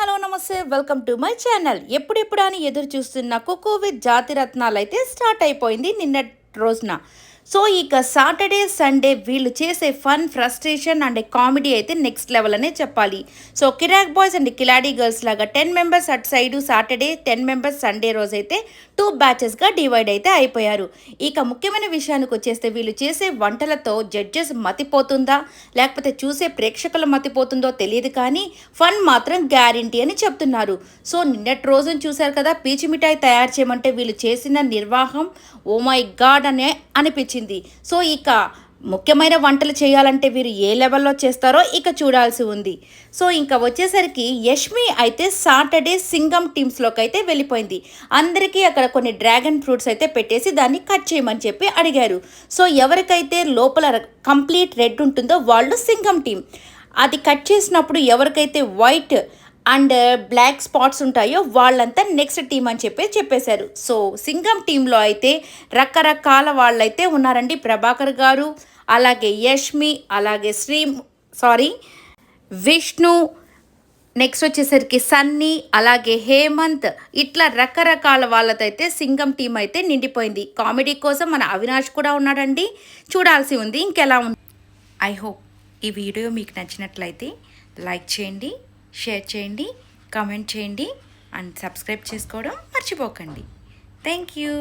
Hello నమస్తే. Welcome to my channel. ఎప్పుడెప్పుడు అని ఎదురు చూస్తున్న కుకు విత్ జాతి రత్నాలు అయితే స్టార్ట్ అయిపోయింది నిన్నటి రోజున. సో ఇక సాటర్డే సండే వీళ్ళు చేసే ఫన్ ఫ్రస్ట్రేషన్ అండ్ కామెడీ అయితే నెక్స్ట్ లెవెల్ అనే చెప్పాలి. So Kiraak boys and Khiladi girls లాగా ten members at side Saturday ten members Sunday రోజు అయితే టూ బ్యాచెస్గా డివైడ్ అయితే అయిపోయారు. ఇక ముఖ్యమైన విషయానికి వచ్చేస్తే వీళ్ళు చేసే వంటలతో జడ్జెస్ మతిపోతుందా? లేకపోతే చూసే ప్రేక్షకులు మతిపోతుందో తెలియదు కానీ ఫన్ మాత్రం గ్యారంటీ అని చెప్తున్నారు. సో నిన్నటి రోజును చూశారు కదా పీచి మిఠాయి తయారు చేయమంటే వీళ్ళు చేసిన నిర్వాహం ఓ మై గాడ్ అనే అనిపించింది. సో ఇక ముఖ్యమైన వంటలు చేయాలంటే వీరు ఏ లెవెల్లో చేస్తారో ఇక చూడాల్సి ఉంది. సో ఇంకా వచ్చేసరికి యష్మి అయితే సాటర్డే సింగం టీమ్స్లోకి అయితే వెళ్ళిపోయింది. అందరికీ అక్కడ కొన్ని డ్రాగన్ ఫ్రూట్స్ అయితే పెట్టేసి దాన్ని కట్ చేయమని చెప్పి అడిగారు. సో ఎవరికైతే లోపల కంప్లీట్ రెడ్ ఉంటుందో వాళ్ళు సింగం టీం అది కట్ చేసినప్పుడు ఎవరికైతే వైట్ అండ్ బ్లాక్ స్పాట్స్ ఉంటాయో వాళ్ళంతా నెక్స్ట్ టీం అని చెప్పి చెప్పేశారు. సో సింగం టీంలో అయితే రకరకాల వాళ్ళైతే ఉన్నారండి. ప్రభాకర్ గారు అలాగే యష్మి అలాగే శ్రీ సారీ విష్ణు నెక్స్ట్ వచ్చేసరికి సన్నీ అలాగే హేమంత్ ఇట్లా రకరకాల వాళ్ళతైతే సింగం టీం అయితే నిండిపోయింది. కామెడీ కోసం మన అవినాష్ కూడా ఉన్నాడండి. చూడాల్సి ఉంది ఇంకెలా ఉంది. ఐ హోప్ ఈ వీడియో మీకు నచ్చినట్లయితే లైక్ చేయండి షేర్ చేయండి కామెంట్ చేయండి అండ్ సబ్స్క్రైబ్ చేసుకోవడం మర్చిపోకండి. Thank you.